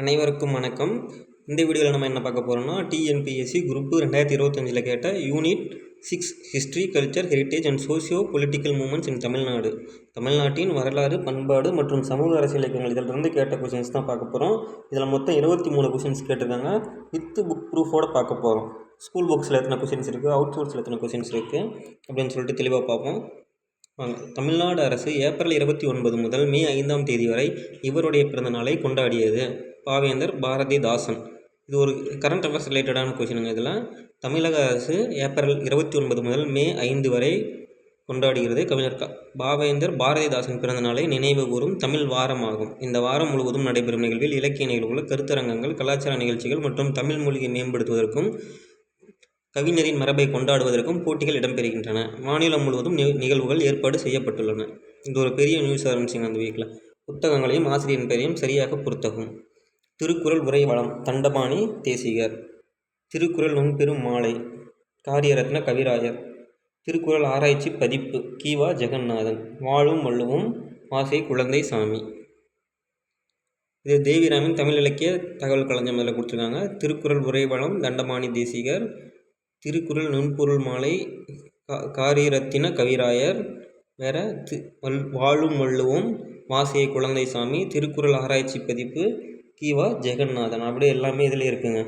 அனைவருக்கும் வணக்கம். இந்த வீடியோவில் நம்ம என்ன பார்க்க போகிறோம்னா டிஎன்பிஎஸ்சி குரூப் ரெண்டாயிரத்தி இருபத்தஞ்சில் கேட்ட unit six history culture heritage and socio political movements in Tamil Nadu. தமிழ்நாட்டின் வரலாறு பண்பாடு மற்றும் சமூக அரசியல் இயக்கங்கள் இதிலிருந்து கேட்ட கொஷின்ஸ் தான் பார்க்க போகிறோம் இதில் மொத்தம் இருபத்தி மூணு கொஷின்ஸ் கேட்டிருக்காங்க. வித் புக் ப்ரூஃபோடு பார்க்க போகிறோம் ஸ்கூல் புக்ஸில் எத்தனை கொஷின்ஸ் இருக்குது அவுட் சோர்ஸில் எத்தனை கொஷின்ஸ் இருக்குது அப்படின்னு சொல்லிட்டு தெளிவாக பார்ப்போம். தமிழ்நாடு அரசு ஏப்ரல் இருபத்தி ஒன்பது முதல் மே ஐந்தாம் தேதி வரை இவருடைய பிறந்த நாளை கொண்டாடியது. பாவேந்தர் பாரதிதாசன். இது ஒரு கரண்ட் அஃபேர்ஸ் ரிலேட்டடான கொஷினுங்க இதில். தமிழக அரசு ஏப்ரல் இருபத்தி ஒன்பது முதல் மே ஐந்து வரை கொண்டாடுகிறது. கவிஞர் க பாவேந்தர் பாரதிதாசன் பிறந்த நாளை நினைவு கூறும் தமிழ் வாரமாகும். இந்த வாரம் முழுவதும் நடைபெறும் நிகழ்வில் இலக்கிய நிகழ்வுகள் கருத்தரங்கங்கள் கலாச்சார நிகழ்ச்சிகள் மற்றும் தமிழ் மொழியை மேம்படுத்துவதற்கும் கவிஞரின் மரபை கொண்டாடுவதற்கும் போட்டிகள் இடம்பெறுகின்றன. மாநிலம் முழுவதும் நி நிகழ்வுகள் ஏற்பாடு செய்யப்பட்டுள்ளன. இது ஒரு பெரிய நியூஸ் ஆரம்பிச்சிங்க அந்த வீக்கில் புத்தகங்களையும் ஆசிரியரின் பெயரையும் சரியாக பொருத்தகும் திருக்குறள் உரை வளம் தண்டபாணி தேசிகர். திருக்குறள் நுண்பெரும் மாலை காரியரத்ன கவிராயர் திருக்குறள் ஆராய்ச்சி பதிப்பு கீவா ஜெகநாதன். வாழும் வள்ளுவும் வாசை குழந்தை சாமி. இது தேவிராமின் தமிழ் இலக்கிய தகவல் களஞ்சியம் அதில் கொடுத்துருக்காங்க. திருக்குறள் உரைவளம் தண்டபாணி தேசிகர். திருக்குறள் நுண்பொருள் மாலை கா காரிரத்தின கவிராயர் வேற தி வல் வாழும் வள்ளுவம் வாசிய குழந்தை சாமி திருக்குறள் ஆராய்ச்சி பதிப்பு கிவா ஜெகநாதன். அப்படியே எல்லாமே இதில் இருக்குங்க.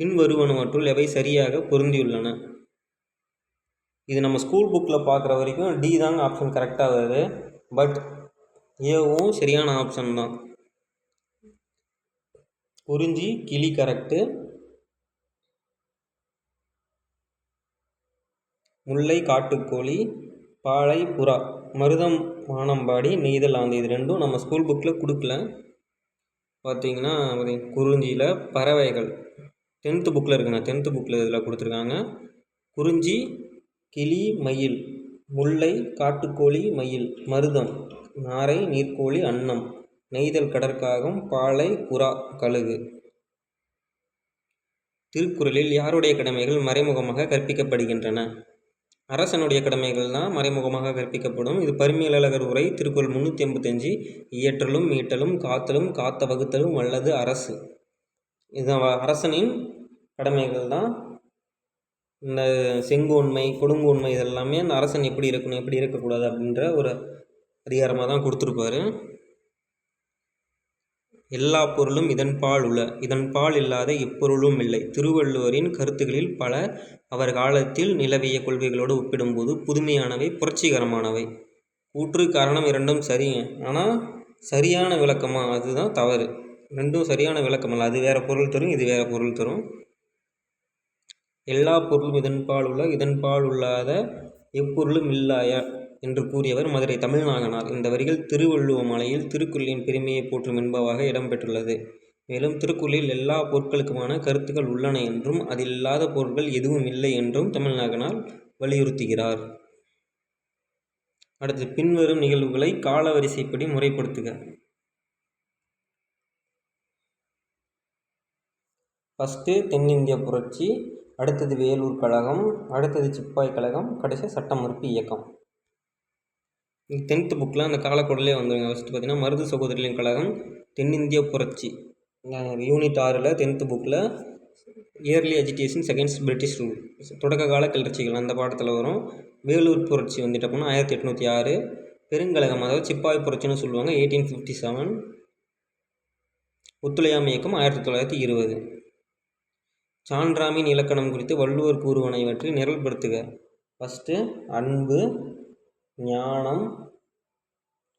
பின்வருவனவற்றுள் எவை சரியாக பொருந்தியுள்ளன? இது நம்ம ஸ்கூல் புக்கில் பார்க்குற வரைக்கும் டி தாங்க ஆப்ஷன் கரெக்டாக வருது. பட் ஏவும் சரியான ஆப்ஷன் தான். குறிஞ்சி கிளி கரெக்டு முல்லை காட்டுக்கோழி பாலை புறா மருதம் வானம்பாடி நெய்தல் ஆந்தை. இது ரெண்டும் நம்ம ஸ்கூல் புக்கில் கொடுக்கல. பார்த்தீங்கன்னா குறிஞ்சியில் பறவைகள். டென்த்து புக்கில் இருக்குங்க டென்த்து புக்கில் இதில் கொடுத்துருக்காங்க. குறிஞ்சி கிளி மயில். முல்லை காட்டுக்கோழி மயில். மருதம். நாரை நீர்க்கோழி அன்னம். நெய்தல் கடற்காகம் பாலை புறா கழுகு. திருக்குறளில் யாருடைய கடமைகள் மறைமுகமாக கற்பிக்கப்படுகின்றன? அரசனுடைய கடமைகள் தான் மறைமுகமாக கற்பிக்கப்படும். இது பரிமேலழகர் உரை திருக்குறள் முந்நூற்றி எண்பத்தஞ்சு இயற்றலும் மீட்டலும் காத்தலும் காத்த வகுத்தலும் அல்லது அரசு. இது அரசனின் கடமைகள் தான். இந்த செங்கோன்மை கொடுங்கோன்மை இதெல்லாமே அந்த அரசன் எப்படி இருக்கணும் எப்படி இருக்கக்கூடாது அப்படின்ற ஒரு அதிகாரமாக தான் கொடுத்துருப்பாரு. எல்லா பொருளும் இதன்பால் உள்ள இதன்பால் இல்லாத எப்பொருளும் இல்லை. திருவள்ளுவரின் கருத்துக்களில் பல அவர் காலத்தில் நிலவிய கொள்கைகளோடு ஒப்பிடும்போது புதுமையானவை புரட்சிகரமானவை. கூற்று காரணம் இரண்டும் சரிங்க ஆனால் சரியான விளக்கமாக அதுதான் தவறு. ரெண்டும் சரியான விளக்கம் அல்ல அது வேறு பொருள் தரும் இது வேறு பொருள் தரும். எல்லா பொருளும் இதன்பால் உள்ள இதன்பால் உள்ளாத எப்பொருளும் இல்லாய என்று கூறியவர் மதுரை தமிழ்நாகனார். இந்த வரிகள் திருவள்ளுவ மலையில் திருக்குறளின் பெருமையை போற்றும் என்பவாக இடம்பெற்றுள்ளது. மேலும் திருக்குறளில் எல்லா பொருட்களுக்குமான கருத்துக்கள் உள்ளன என்றும் அதில் இல்லாத பொருட்கள் எதுவும் இல்லை என்றும் தமிழ்நாகனார் வலியுறுத்துகிறார். அடுத்து பின்வரும் நிகழ்வுகளை காலவரிசைப்படி முறைப்படுத்துக. ஃபஸ்ட்டு தென்னிந்திய புரட்சி அடுத்தது வேலூர் கழகம் அடுத்தது சிப்பாய் கழகம் கடைசி சட்ட மறுப்பு இயக்கம். டென்த்து புக்கில் அந்த காலக்கூடலே வந்துருங்க. ஃபஸ்ட்டு பார்த்தீங்கன்னா மருது சகோதரிகளின் கழகம் தென்னிந்திய புரட்சி. யூனிட் ஆறில் டென்த்து புக்கில் early education seconds British rule தொடக்க கால கிளர்ச்சிகள் அந்த பாடத்தில் வரும். வேலூர் புரட்சி வந்துட்டு அப்படின்னா ஆயிரத்தி எட்நூற்றி ஆறு. பெருங்கழகம் அதாவது சிப்பாய் புரட்சின்னு சொல்லுவாங்க எயிட்டீன் ஃபிஃப்டி செவன் ஒத்துழையாமை இயக்கம் ஆயிரத்தி தொள்ளாயிரத்தி இருபது. சான்றாமின் இலக்கணம் குறித்து வள்ளுவர் கூறுவனைவற்றை நிரல்படுத்துக. ஃபஸ்ட்டு அன்பு ஞானம்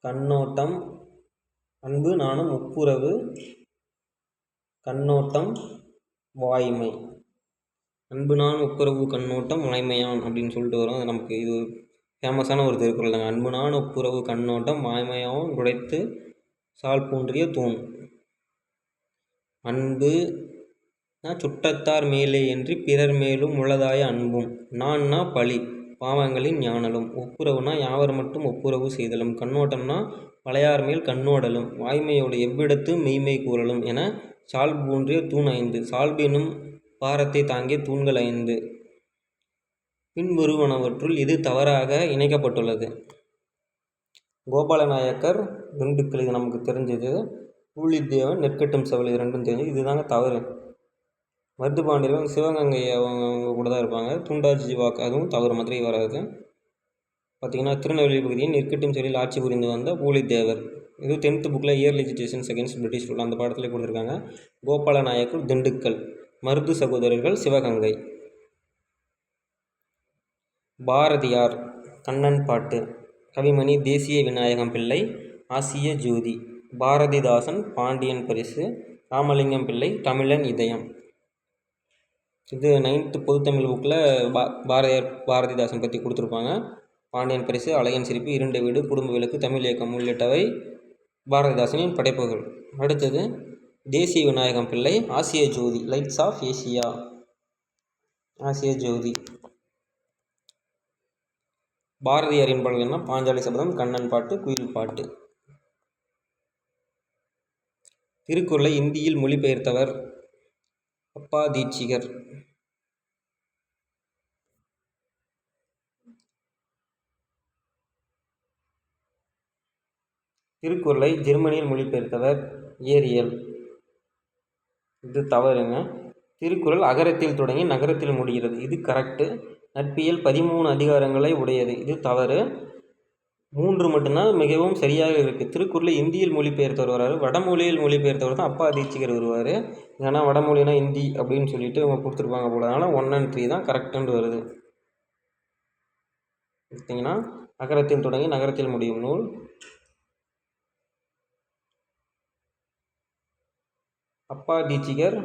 கண்ணோட்டம் அன்பு நாணம் ஒப்புரவு கண்ணோட்டம் வாய்மை. அன்பு நான் ஒப்புரவு கண்ணோட்டம் வாய்மையான் அப்படின்னு சொல்லிட்டு வரும். அது நமக்கு இது ஃபேமஸான ஒரு திருக்குறள் தாங்க. அன்பு நான் ஒப்புரவு கண்ணோட்டம் வாய்மையாகவும் உடைத்து சால் போன்றிய தூண். அன்பு சுட்டத்தார் மேலே என்று பிறர் மேலும் உள்ளதாய அன்பும். நான்னா பழி பாவங்களின் ஞானலும். ஒப்புரவுனா யாவர் மட்டும் ஒப்புரவு செய்தலும். கண்ணோட்டம்னா பழையார் மேல் கண்ணோடலும். வாய்மையோடு எவ்விடத்து மெய்மை கூறலும் என சால்பூன்றிய தூண் ஐந்து. சால்பெனும் பாரத்தை தாங்கிய தூண்கள் ஐந்து. பின்வருவனவற்றுள் இது தவறாக இணைக்கப்பட்டுள்ளது. கோபாலநாயக்கர் திண்டுக்கல் இது நமக்கு தெரிஞ்சது. பூலித்தேவன் நெற்கட்டும் செவல் இது ரெண்டும் தெரிஞ்சது. இதுதாங்க தவறு. மருதுபாண்டியரும் சிவகங்கை அவங்க அவங்க கூட தான் இருப்பாங்க. துண்டாஜி வாக்கு அதுவும் தவறு மதுரை வராது. பார்த்திங்கன்னா திருநெல்வேலி பகுதியின் நெற்கட்டும் செயலில் ஆட்சி புரிந்து வந்த பூலித்தேவர் இது டென்த்து புக்கில் year agitations against British rule அந்த பாடத்தில் கொடுத்துருக்காங்க. கோபால நாயக்கர் திண்டுக்கல். மருது சகோதரர்கள் சிவகங்கை. பாரதியார் கண்ணன் பாட்டு. கவிமணி தேசிய விநாயகம் பிள்ளை ஆசிய ஜோதி. பாரதிதாசன் பாண்டியன் பரிசு. ராமலிங்கம் பிள்ளை தமிழன் இதயம். இது நைன்த்து பொதுத்தமிழ் புக்கில் பா பாரதியார் பாரதிதாசன் பற்றி கொடுத்துருப்பாங்க. பாண்டியன் பரிசு அழகன் சிரிப்பு இரண்டு வீடு குடும்ப விளக்கு தமிழ் இயக்கம் உள்ளிட்டவை பாரதிதாசனின் படைப்புகள். அடுத்தது தேசிய விநாயகம் பிள்ளை ஆசிய ஜோதி லைட்ஸ் ஆஃப் ஏசியா ஆசிய ஜோதி. பாரதியாரின் பாடல்கள்னா பாஞ்சாலி சபதம் கண்ணன் பாட்டு குயில் பாட்டு. திருக்குறளை இந்தியில் மொழிபெயர்த்தவர் அப்பா தீட்சிகர். திருக்குறளை ஜெர்மனியில் மொழிபெயர்த்தவர் ஏரியல். இது தவறுங்க. திருக்குறள் அகரத்தில் தொடங்கி நகரத்தில் முடிகிறது. இது கரெக்டு நட்பியல் பதிமூணு அதிகாரங்களை உடையது. இது தவறு. மூன்று மட்டும்தான் மிகவும் சரியாக இருக்குது திருக்குறளை இந்தியில் மொழிபெயர்த்தவர் வராரு வடமொழியில் மொழிபெயர்த்தவர் தான் அப்பா தீட்சிகர் வருவார். ஏன்னா வடமொழினா இந்தி அப்படின்னு சொல்லிட்டு அவங்க கொடுத்துருப்பாங்க போல. அதனால் ஒன் அண்ட் த்ரீ தான் கரெக்டுன்னு வருது. பார்த்தீங்கன்னா அகரத்தில் தொடங்கி நகரத்தில் முடியும் நூல். அப்பா தீட்சிகர்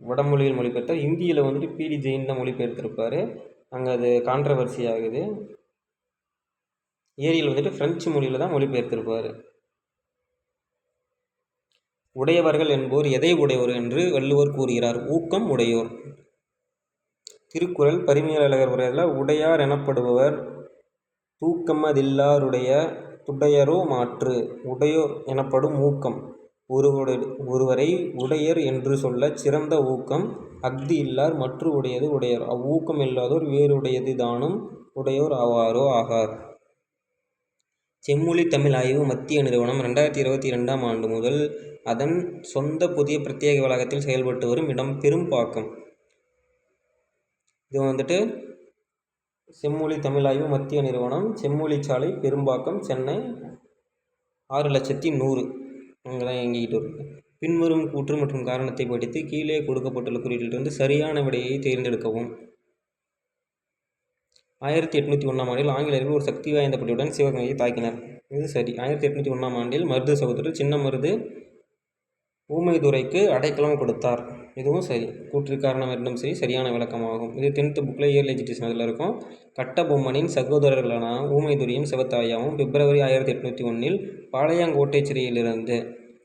வடமொழியில் மொழிபெயர்த்தார் இந்தியில் வந்துட்டு பிடி ஜெயின் தான் மொழிபெயர்த்திருப்பார். அங்கே அது கான்ட்ரவர்சி ஆகுது. ஏரியில் வந்துட்டு ஃப்ரெஞ்சு மொழியில் தான் மொழிபெயர்த்திருப்பார். உடையவர்கள் என்போர் எதை உடையோர் என்று வள்ளுவர் கூறுகிறார். ஊக்கம் உடையோர். திருக்குறள் பரிமையாளர் உரையில் உடையார் எனப்படுபவர் தூக்கமதில்லாருடைய துடையரோ மாற்று. உடையோர் எனப்படும் ஊக்கம். ஒருவரு ஒருவரை உடையர் என்று சொல்லச் சிறந்த ஊக்கம் அஃது இல்லார் மற்று உடையது உடையர். அவ்வூக்கம் இல்லாதோர் வேறுடையது தானும் உடையோர் ஆவாரோ ஆகார். செம்மொழி தமிழ் ஆய்வு மத்திய நிறுவனம் ரெண்டாயிரத்தி இருபத்தி ரெண்டாம் ஆண்டு முதல் அதன் சொந்த புதிய பிரத்யேக வளாகத்தில் செயல்பட்டு வரும் இடம் பெரும்பாக்கம். இது வந்துட்டு செம்மொழி தமிழ் ஆய்வு மத்திய நிறுவனம் செம்மொழி சாலை பெரும்பாக்கம் சென்னை ஆறு லட்சத்தி நூறு. அங்கே இயங்கிக்கிட்டு வருது. பின்வரும் கூற்று மற்றும் காரணத்தை படித்து கீழே கொடுக்கப்பட்டுள்ள குறியீட்டிலிருந்து சரியான விடையை தேர்ந்தெடுக்கவும். ஆயிரத்தி எட்நூற்றி ஒன்றாம் ஆண்டில் ஆங்கிலேயர்கள் ஒரு சக்தி வாய்ந்த படையுடன் சிவகங்கையை தாக்கினர். இது சரி. ஆயிரத்தி எட்நூற்றி ஒன்றாம் ஆண்டில் மருது சகோதரர் சின்ன மருது ஊமைதுரைக்கு அடைக்கலம் கொடுத்தார். இதுவும் சரி கூற்று காரணம் இரண்டும் சரி சரியான விளக்கமாகும். இது டென்த்து புக்கில் இயர்லி எஜுகேஷன் அதில் இருக்கும். கட்டபொம்மனின் சகோதரர்களான ஊமைதுரியும் சிவத்தாயாவும் பிப்ரவரி ஆயிரத்தி எட்நூற்றி ஒன்றில் பாளையங்கோட்டை சிறையிலிருந்து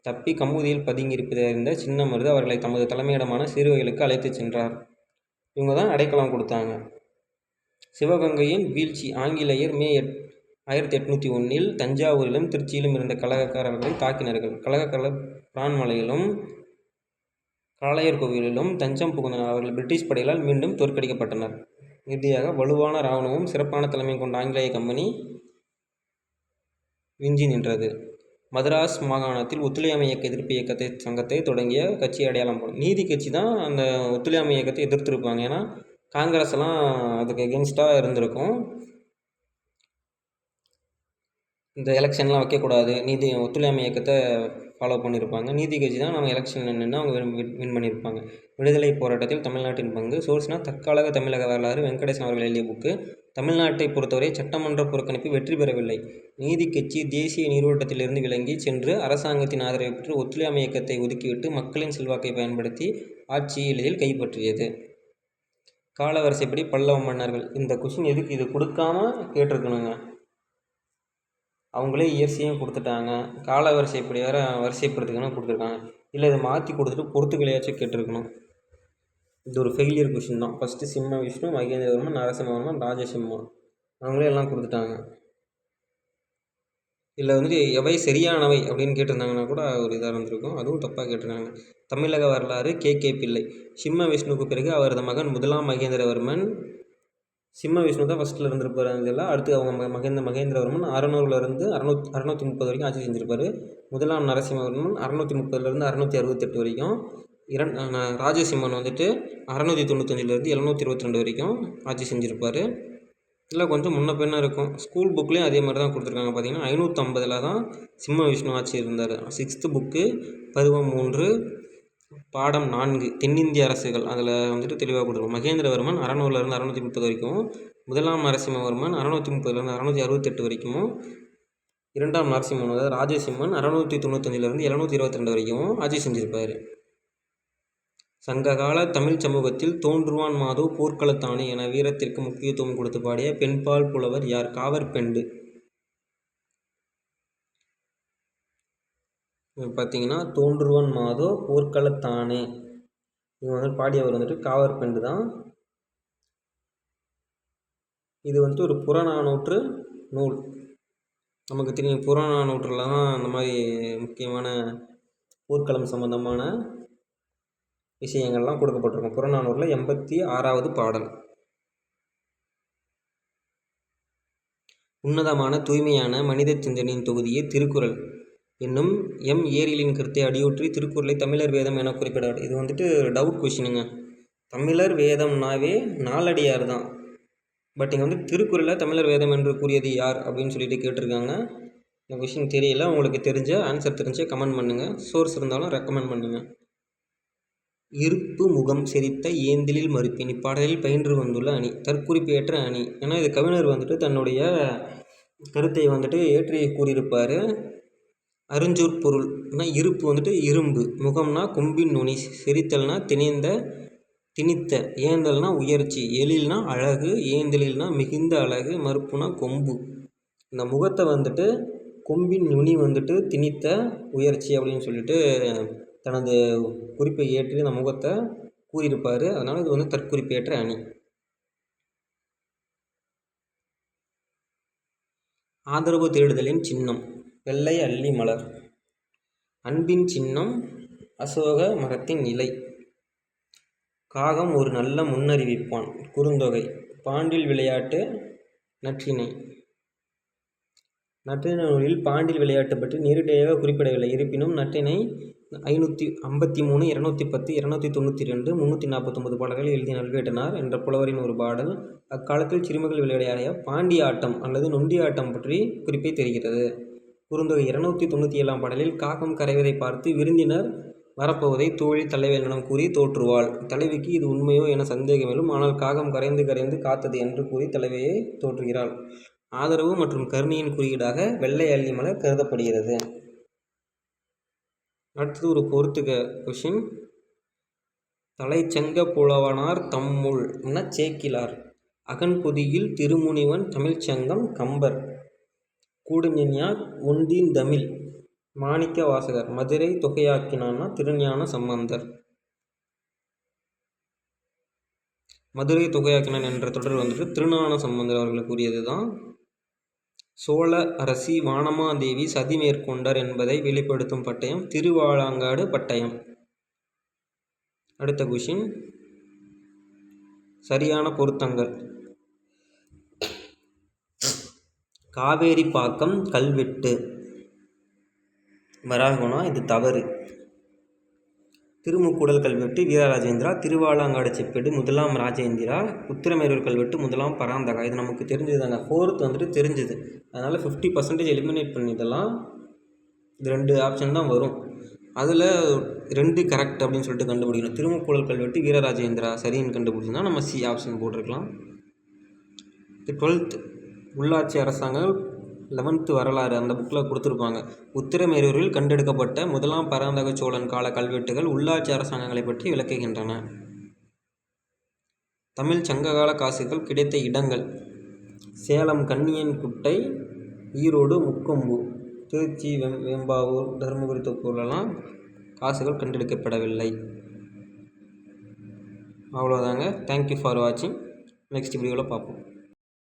தப்பி கம்முதியில் பதுங்கியிருப்பதை அறிந்த சின்ன மருது அவர்களை தமது தலைமையிடமான சிறுவைகளுக்கு அழைத்துச் சென்றார். இவங்க தான் அடைக்கலம் கொடுத்தாங்க. சிவகங்கையின் வீழ்ச்சி ஆங்கிலேயர் மே எட் ஆயிரத்தி எட்நூற்றி ஒன்றில் தஞ்சாவூரிலும் திருச்சியிலும் இருந்த கலகக்காரர்களை தாக்கினார்கள். கலகக்காரர் பிரான்மலையிலும் காளையர் கோவிலிலும் தஞ்சம் புகுந்தனர். அவர்கள் பிரிட்டிஷ் படைகளால் மீண்டும் தோற்கடிக்கப்பட்டனர். இறுதியாக வலுவான இராணுவமும் சிறப்பான தலைமை கொண்ட ஆங்கிலேய கம்பெனி விஞ்சி நின்றது. மதராஸ் மாகாணத்தில் ஒத்துழையாமை இயக்க எதிர்ப்பு இயக்கத்தை சங்கத்தை தொடங்கிய கட்சி அடையாளம் நீதி கட்சி தான் அந்த ஒத்துழையாமை இயக்கத்தை எதிர்த்திருப்பாங்க. ஏன்னா காங்கிரஸ் எல்லாம் அதுக்கு எகென்ஸ்டாக இருந்திருக்கும். இந்த எலெக்ஷன்லாம் வைக்கக்கூடாது. நீதி ஒத்துழையாமை இயக்கத்தை ஃபாலோ பண்ணியிருப்பாங்க நீதி கட்சி தான் நம்ம எலெக்ஷனில் நின்று அவங்க வின் வின் பண்ணியிருப்பாங்க விடுதலை போராட்டத்தில் தமிழ்நாட்டின் பங்கு. சோர்ஸ்னால் தற்காலக தமிழக வரலாறு வெங்கடேசன் அவர்கள் எழுதிய புக்கு தமிழ்நாட்டை பொறுத்தவரை சட்டமன்ற புறக்கணிப்பு வெற்றி பெறவில்லை. நீதி கட்சி தேசிய நீரோட்டத்திலிருந்து விளங்கி சென்று அரசாங்கத்தின் ஆதரவை பெற்று ஒத்துழையாமை இயக்கத்தை ஒதுக்கிவிட்டு மக்களின் செல்வாக்கை பயன்படுத்தி ஆட்சியை எளிதில் கைப்பற்றியது. காலவரிசைப்படி பல்லவ மன்னர்கள். இந்த கொஷின் எதுக்கு இது கொடுக்காம கேட்டிருக்கணுங்க? அவங்களே இயற்கையும் கொடுத்துட்டாங்க. கால வரிசைப்படி வேறு வரிசைப்படுத்துக்கணும் கொடுத்துருக்காங்க. இல்லை இதை மாற்றி கொடுத்துட்டு பொறுத்துக்களையாச்சும் கேட்டிருக்கணும். இது ஒரு ஃபெயிலியர் கொஷின் தான். ஃபஸ்ட்டு சிம்ம விஷ்ணு மகேந்திரவர்மன் நரசிம்மவர்மன் ராஜசிம்மன் அவங்களே எல்லாம் கொடுத்துட்டாங்க. இதில் வந்துட்டு எவை சரியானவை அப்படின்னு கேட்டிருந்தாங்கன்னா கூட ஒரு இதாக இருந்திருக்கும். அதுவும் தப்பாக கேட்டிருக்காங்க. தமிழக வரலாறு கே கே பிள்ளை. சிம்ம விஷ்ணுவுக்கு பிறகு அவரது மகன் முதலாம் மகேந்திரவர்மன் சிம்ம விஷ்ணு தான் ஃபஸ்ட்டில் இருந்திருப்பார் அதெல்லாம் அடுத்து அவங்க மகேந்திர மகேந்திரவர்மன் அறநூறுலேருந்து அறநூத் அறநூற்றி முப்பது வரைக்கும் ஆட்சி செஞ்சுருப்பார். முதலாம் நரசிம்மவர்மன் அறநூற்றி முப்பதுலேருந்து அறநூற்றி அறுபத்தெட்டு வரைக்கும் இரண் ராஜசிம்மன் வந்துட்டு அறநூற்றி தொண்ணூத்தஞ்சிலேருந்து எழுநூற்றி இருபத்தி ரெண்டு வரைக்கும் ஆட்சி செஞ்சுருப்பார். இதில் கொஞ்சம் முன்ன பின்ன இருக்கும். ஸ்கூல் புக்லேயும் அதே மாதிரி தான் கொடுத்துருக்காங்க பார்த்தீங்கன்னா ஐநூற்றம்பதில் தான் சிம்ம விஷ்ணு ஆட்சி இருந்தார். சிக்ஸ்த்து புக்கு பருவம் மூன்று பாடம் நான்கு தென்னிந்திய அரசுகள். அதில் வந்துட்டு தெளிவாக கொடுத்துருக்கோம். மகேந்திரவர்மன் அறநூறுலேருந்து அறநூற்றி முப்பது வரைக்கும். முதலாம் நரசிம்மவர்மன் அறநூற்றி முப்பதுலேருந்து அறநூற்றி அறுபத்தெட்டு வரைக்கும். இரண்டாம் நரசிம்மன் அதாவது ராஜசிம்மன் அறநூற்றி தொண்ணூத்தஞ்சிலேருந்து எழுநூற்றி இருபத்தி ரெண்டு வரைக்கும் ஆட்சி செஞ்சுருப்பார். சங்ககால தமிழ் சமூகத்தில் தோன்றுவான் மாதோ போர்க்களத்தானே என வீரத்திற்கு முக்கியத்துவம் கொடுத்து பாடிய பெண்பால் புலவர் யார்? காவற்பெண்டு. பார்த்தீங்கன்னா தோன்றுவன் மாதோ போர்க்களத்தானே இவங்க வந்து பாடியவர் வந்துட்டு காவற்பெண்டு தான். இது வந்துட்டு ஒரு புறநானூற்று நூல். நமக்கு தெரியும் புறநானூற்றில் தான் அந்த மாதிரி முக்கியமான போர்க்களம் சம்பந்தமான விஷயங்கள்லாம் கொடுக்கப்பட்டிருக்கும். புறநானூரில் எண்பத்தி ஆறாவது பாடல். உன்னதமான தூய்மையான மனித சிந்தனையின் தொகுதியே திருக்குறள். என்னும் எம் ஏரியலின் கருத்தை அடியொற்றி திருக்குறளை தமிழர் வேதம் என குறிப்பிடுவார் இது வந்துட்டு டவுட் கொஷினுங்க தமிழர் வேதம்னாவே நாலடியார் தான். பட் இங்கே வந்து திருக்குறளை தமிழர் வேதம் என்று கூறியது யார் அப்படின்னு சொல்லிட்டு கேட்டிருக்காங்க. இந்த கொஷின் தெரியல உங்களுக்கு தெரிஞ்ச ஆன்சர் தெரிஞ்சு கமெண்ட் பண்ணுங்கள் சோர்ஸ் இருந்தாலும் ரெக்கமெண்ட் பண்ணுங்கள் இருப்பு முகம் சிரித்த ஏந்திலில் மறுப்பின் இப்பாடலில் பயின்று வந்துள்ள அணி தற்குறிப்பேற்ற அணி. ஏன்னா இது கவிஞர் வந்துட்டு தன்னுடைய கருத்தை வந்துட்டு ஏற்றி கூறியிருப்பார். அருஞ்சூர் பொருள்னா இருப்பு வந்துட்டு இரும்பு. முகம்னா கொம்பின் நுனி சிரித்தல்னா திணிந்த திணித்த. ஏந்தல்னா உயர்ச்சி. எழில்னா அழகு. ஏந்தலில்னா மிகுந்த அழகு. மறுப்புனா கொம்பு. இந்த முகத்தை வந்துட்டு கொம்பின் நுனி வந்துட்டு திணித்த உயர்ச்சி அப்படின்னு சொல்லிட்டு தனது குறிப்பை ஏற்றி அந்த முகத்தை கூறியிருப்பார். அதனால் இது வந்து தற்குறிப்பேற்ற அணி. ஆதரவு தேடுதலின் சின்னம். வெள்ளை அல்லி மலர். அன்பின் சின்னம் அசோக மரத்தின் இலை. காகம் ஒரு நல்ல முன்னறிவிப்பான் குறுந்தொகை. பாண்டில் விளையாட்டு நற்றினை நற்றினை நூலில் பாண்டில் விளையாட்டு பற்றி நேரடியாக குறிப்பிடவில்லை. இருப்பினும் நற்றினை ஐநூற்றி ஐம்பத்தி மூணு இரநூத்தி பத்து இரநூத்தி தொண்ணூற்றி ரெண்டு முந்நூற்றி நாற்பத்தொம்பது பாடல்கள் எழுதி நல்வேட்டனார் என்ற புலவரின் ஒரு பாடல். அக்காலத்தில் சிறுமிகள் விளையாடிய பாண்டிய ஆட்டம் அல்லது நொண்டி ஆட்டம் பற்றி குறிப்பை தெரிகிறது. குறுந்தொகை இருநூத்தி தொண்ணூற்றி ஏழாம் பாடலில் காகம் கரைவதை பார்த்து விருந்தினர் வரப்போவதை தோழி தலைவனிடம் கூறி தோற்றுவாள். தலைவிக்கு இது உண்மையோ என சந்தேகமேலும் ஆனால் காகம் கரைந்து கரைந்து காத்தது என்று கூறி தலைவியை தோற்றுகிறாள். ஆதரவு மற்றும் கருணையின் குறியீடாக வெள்ளை அள்ளி மலர் கருதப்படுகிறது. அடுத்தது ஒரு பொறுத்துக கொஷின் தலைச்சங்க புலவனார் தம்முள் என சேக்கிலார். அகன்பொதியில் திருமுனிவன் தமிழ்ச்சங்கம் கம்பர். கூடுஞார் ஒன்றின் தமிழ். மாணிக்க வாசகர் மதுரை தொகையாக்கினான்னா திருஞான சம்பந்தர். மதுரை தொகையாக்கினான் என்ற தொடர் வந்துட்டு திருஞான சம்பந்தர் அவர்கள் கூறியது தான் சோழ அரசி வானமாதேவி சதி மேற்கொண்டார் என்பதை வெளிப்படுத்தும் பட்டயம் திருவாலாங்காடு பட்டயம். அடுத்த கொஷின் சரியான பொருத்தங்கள். காவேரிப்பாக்கம் கல்வெட்டு. வராகுணா இது தவறு. திருமுக்கூடல் கல்வெட்டு வீரராஜேந்திரா திருவாலாங்காடு செப்பேடு முதலாம் ராஜேந்திரா உத்திரமேரூர் கல்வெட்டு முதலாம் பராந்தகா. இது நமக்கு தெரிஞ்சது தாங்க ஃபோர்த் வந்துட்டு தெரிஞ்சது. அதனால் ஃபிஃப்டி பர்சன்டேஜ் எலிமினேட் பண்ணிடலாம். இது ரெண்டு ஆப்ஷன் தான் வரும். அதில் ரெண்டு கரெக்ட் அப்படின்னு சொல்லிட்டு கண்டுபிடிக்கணும். திருமுக்கூடல் கல்வெட்டு வீரராஜேந்திரா சரின்னு கண்டுபிடிச்சிருந்தா நம்ம சி ஆப்ஷன் போட்டிருக்கலாம். இது டுவெல்த் உள்ளாட்சி அரசாங்கம் லெவன்த்து வரலாறு அந்த புக்கில் கொடுத்துருப்பாங்க. உத்திரமேரூரில் கண்டெடுக்கப்பட்ட முதலாம் பராந்தக சோழன் கால கல்வெட்டுகள் உள்ளாட்சி அரசாங்கங்களை பற்றி விளக்குகின்றன. தமிழ் சங்ககால காசுகள் கிடைத்த இடங்கள். சேலம் கன்னியன் குட்டை ஈரோடு முக்கொம்பு திருச்சி வெம் வெம்பாவூர் தருமபுரி தொப்பூர்லலாம் காசுகள் கண்டெடுக்கப்படவில்லை. அவ்வளோதாங்க தேங்க்யூ ஃபார் வாட்சிங் நெக்ஸ்ட் வீடியோவில் பார்ப்போம்.